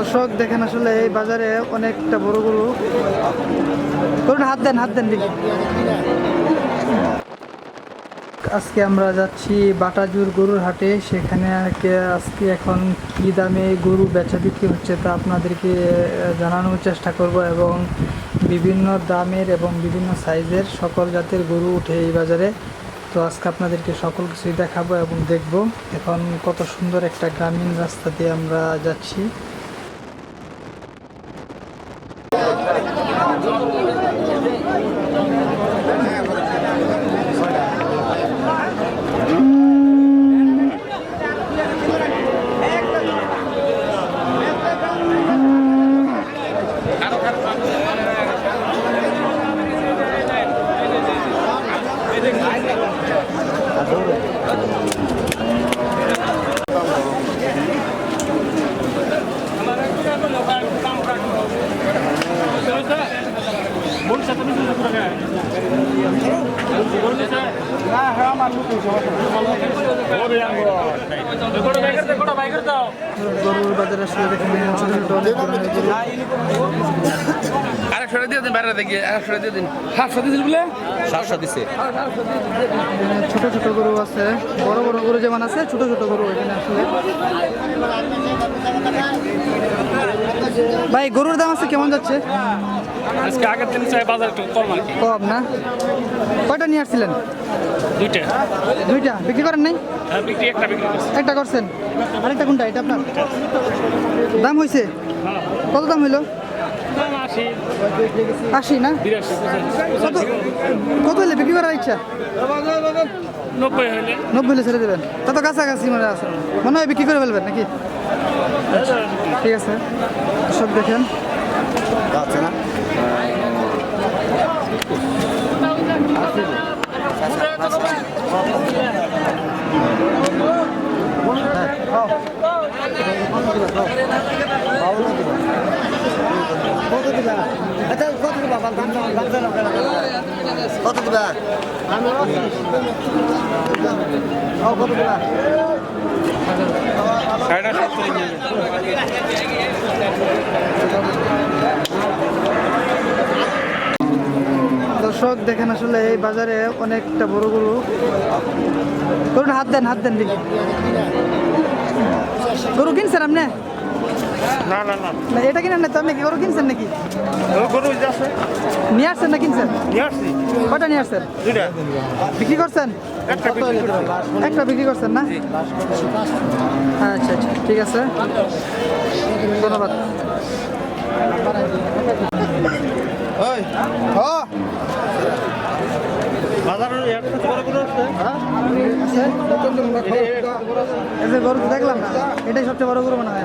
দর্শক, দেখেন আসলে এই বাজারে অনেকটা বড় গরু। করুন, হাত দেন হাত দেন দেখি। আজকে আমরা যাচ্ছি বাটাজুর গরুর হাটে। সেখানে আজকে এখন কি দামে গরু বেচা বিক্রি হচ্ছে তা আপনাদেরকে জানানোর চেষ্টা করব এবং বিভিন্ন দামের এবং বিভিন্ন সাইজের সকল জাতের গরু উঠে এই বাজারে। তো আজকে আপনাদেরকে সকল কিছুই দেখাবো এবং দেখব। এখন কত সুন্দর একটা গ্রামীণ রাস্তা দিয়ে আমরা যাচ্ছি। গরুর বাজারে আসলে দেখেন বাইরে দেখি আরেকশো দিয়ে দিন। সাতশো দিয়েছিল বলে? সাতশো দিছে। ছোট ছোট গরু আছে বড় বড় গরু যেমন আছে ছোট ছোট গরু এখানে আসলে ভাই গরুর দাম আছে কেমন যাচ্ছে? আজকে আগের দিন চাই বাজার একটু কম আর কি। কম না? কয়টা নিয়ে আসছিলেন? দুইটা। দুইটা? বিক্রি করেন নাই? হ্যাঁ বিক্রি একটা বিক্রি একটা করছেন? আরেকটা কোনটা? এটা আপনার? দাম হয়েছে হ্যাঁ। কত দাম হইল? আশি না? কত? কত হলে বিক্রি করার ইচ্ছা? নব্বই হলে নব্বই হলে ছেড়ে দেবেন। তত কাছাকাছি মনে আছে। মনে হয় বিক্রি করে ফেলবেন নাকি? ঠিক আছে। সব দেখেন। না? কত সাড়ে সত্তর দর্শক দেখেন আসলে এই বাজারে অনেকটা বড় গরু। হাত দেন হাত দেন দেখি। গরু কিনছেন আপনি? না না না। না এটা কিনেন না তো আপনি কি? গরু কিনছেন নাকি? গরু যাচ্ছে নিয়ে আসছেন না কিনছেন? নিয়ে আসছি। কয়টা নিয়ে আসছেন? দুইটা। বিক্রি করছেন? একটা বিক্রি করছি। একটা বিক্রি করছেন না? আচ্ছা আচ্ছা ঠিক আছে। ধন্যবাদ। বাজারের একটা বড় গরু আছে। এই যে গরু তো দেখলাম না। এটাই সবচেয়ে বড় গরু মনে হয়।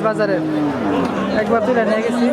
এই বাজারের একবার তুলে নিয়ে গেছি।